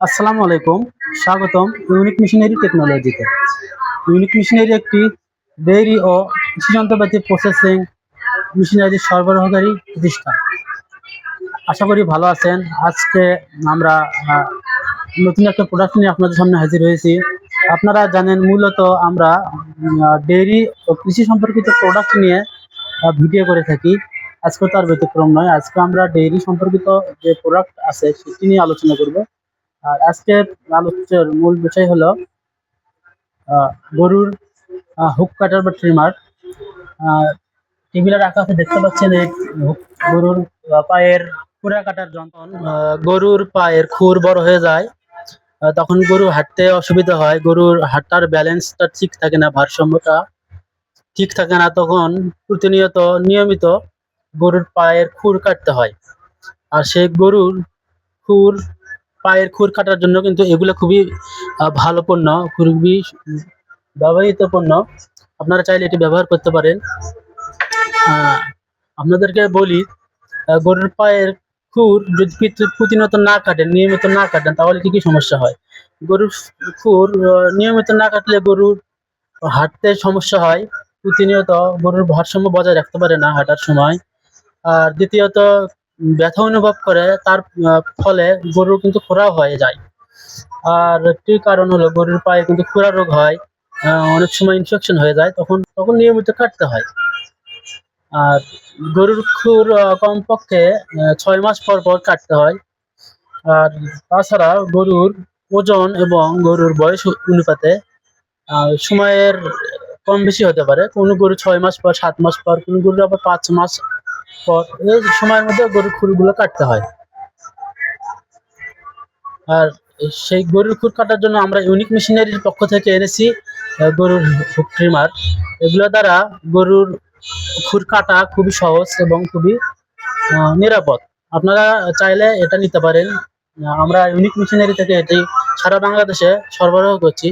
আসসালামু আলাইকুম। স্বাগতম ইউনিক মিশনারি টেকনোলজিতে ইউনিক মিশনারি একটি ডেইরি ও কৃষি যন্ত্রপাতি প্রসেসিং মেশিনারি সরবরাহকারী প্রতিষ্ঠান। আশা করি ভালো আছেন। আজকে আমরা নতুন একটা প্রোডাক্ট নিয়ে আপনাদের সামনে হাজির হয়েছি। আপনারা জানেন মূলত আমরা ডেইরি ও কৃষি সম্পর্কিত প্রোডাক্ট নিয়ে ভিডিও করে থাকি। আজকে তার ব্যতিক্রম নয়। আজকে আমরা ডেইরি সম্পর্কিত যে প্রোডাক্ট আছে, সেটি নিয়ে আলোচনা করব। আর আজকের আলোচ্যের মূল বিষয় হলো গরুর হুক কাটার বা ট্রিমার রাখা আছে, দেখতে পাচ্ছেন এই গরুর পায়ের খুঁড়া কাটার যন্ত্র গরুর পায়ের খুর বড় হয়ে যায় তখন গরু হাঁটতে অসুবিধা হয়, গরুর হাঁটার ব্যালেন্সটা ঠিক থাকে না, ভারসাম্যটা ঠিক থাকে না, তখন প্রতিনিয়ত নিয়মিত গরুর পায়ের খুর কাটতে হয়। আর সেই গরুর খুর পায়ের খুর কাটার জন্য কিন্তু এগুলো খুবই ভালো পণ্য, খুবই ব্যবহৃত পণ্য। আপনারা চাইলে এটি ব্যবহার করতে পারেন। আপনাদেরকে বলি গরুর পায়ের খুর যদি প্রতিনিয়ত না কাটেন, নিয়মিত না কাটেন, তাহলে কি কি সমস্যা হয়? গরুর খুর নিয়মিত না কাটলে গরুর হাঁটতে সমস্যা হয়। প্রতিনিয়ত গরুর ভারসাম্য বজায় রাখতে পারে না হাঁটার সময়। আর দ্বিতীয়ত ব্যথা অনুভব করে, তার ফলে গরুর কিন্তু খোরাও হয়ে যায়। আর একটি কারণ হলো, গরুর পায়ে কিন্তু খুরা রোগ হয় অনেক সময় ইনফেকশন হয়ে যায়, তখন তখন নিয়মিত কাটতে হয়। আর গরুর খুর কমপক্ষে ছয় মাস পর পর কাটতে হয়। আর তাছাড়া গরুর ওজন এবং গরুর বয়স অনুপাতে সময়ের কম বেশি হতে পারে। কোনো গরু ছয় মাস পর, সাত মাস পর, কোনো গরুর আবার পাঁচ মাস পর এই সময়ের মধ্যে গরুর খুরগুলো কাটতে হয়। আর সেই গরুর খুর কাটার জন্য আমরা ইউনিক মেশিনারির পক্ষ থেকে এনেছি গরুর ট্রিমার এগুলো দ্বারা গরুর খুর কাটা খুবই সহজ এবং খুবই নিরাপদ। আপনারা চাইলে এটা নিতে পারেন। আমরা ইউনিক মেশিনারি থেকে এটি সারা বাংলাদেশে সরবরাহ করছি।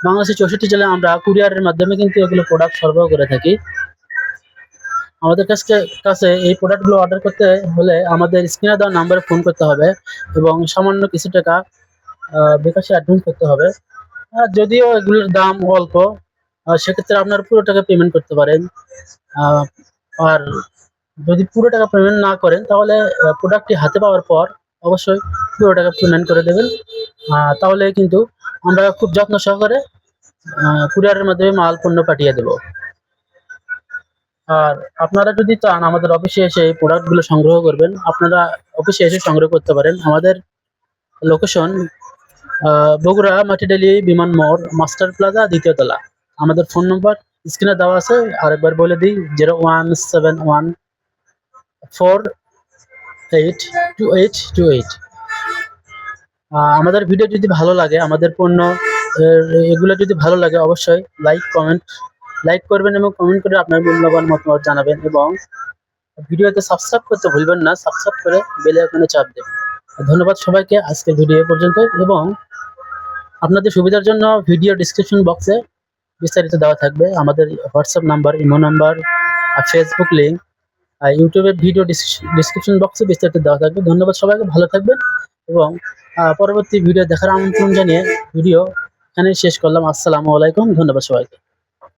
বাংলাদেশের চৌষট্টি জেলায় আমরা কুরিয়ারের মাধ্যমে কিন্তু এগুলো প্রোডাক্ট সরবরাহ করে থাকি। আমাদের কাছে কাছে এই প্রোডাক্টগুলো অর্ডার করতে হলে আমাদের স্ক্রিনে দেওয়া নাম্বারে ফোন করতে হবে এবং সামান্য কিছু টাকা বিকাশে অ্যাডভান্স করতে হবে। আর যদিও এগুলোর দাম অল্প সেক্ষেত্রে আপনার পুরো টাকা পেমেন্ট করতে পারেন। আর যদি পুরো টাকা পেমেন্ট না করেন, তাহলে প্রোডাক্টটি হাতে পাওয়ার পর অবশ্যই পুরো টাকা পেমেন্ট করে দেবেন। তাহলে কিন্তু আমরা খুব যত্ন সহকারে কুরিয়ারের মাধ্যমে মাল পণ্য পাঠিয়ে দেব। আর আপনারা যদি চান আমাদের অফিসে এসে এই প্রোডাক্টগুলো সংগ্রহ করবেন, আপনারা অফিসে এসে সংগ্রহ করতে পারেন। আমাদের লোকেশন বগুড়া মাটিডালি বিমান মোড়, মাস্টার প্লাজা, দ্বিতীয় তলা। আমাদের ফোন নম্বর স্ক্রিনে দেওয়া আছে। আরেকবার বলে দিই zero one seven one four eight two eight two eight আমাদের ভিডিও যদি ভালো লাগে, আমাদের পণ্য এগুলো যদি ভালো লাগে, অবশ্যই লাইক কমেন্ট লাইক করবেন এবং কমেন্ট করে আপনার মূল্যবান মতামত জানাবেন এবং ভিডিওতে সাবস্ক্রাইব করতে ভুলবেন না সাবস্ক্রাইব করে বেলে ওখানে চাপ দেবেন ধন্যবাদ সবাইকে, আজকের ভিডিও পর্যন্ত এবং আপনাদের সুবিধার জন্য ভিডিও ডিসক্রিপশন বক্সে বিস্তারিত দেওয়া থাকবে। আমাদের হোয়াটসঅ্যাপ নাম্বার ইমো নাম্বার আর ফেসবুক লিঙ্ক আর ইউটিউবের ভিডিও ডিসক্রিপশন বক্সে বিস্তারিত দেওয়া থাকবে। ধন্যবাদ সবাইকে, ভালো থাকবেন এবং পরবর্তী ভিডিও দেখার আমন্ত্রণ জানিয়ে ভিডিও এখানে শেষ করলাম। আসসালামু আলাইকুম, ধন্যবাদ সবাইকে।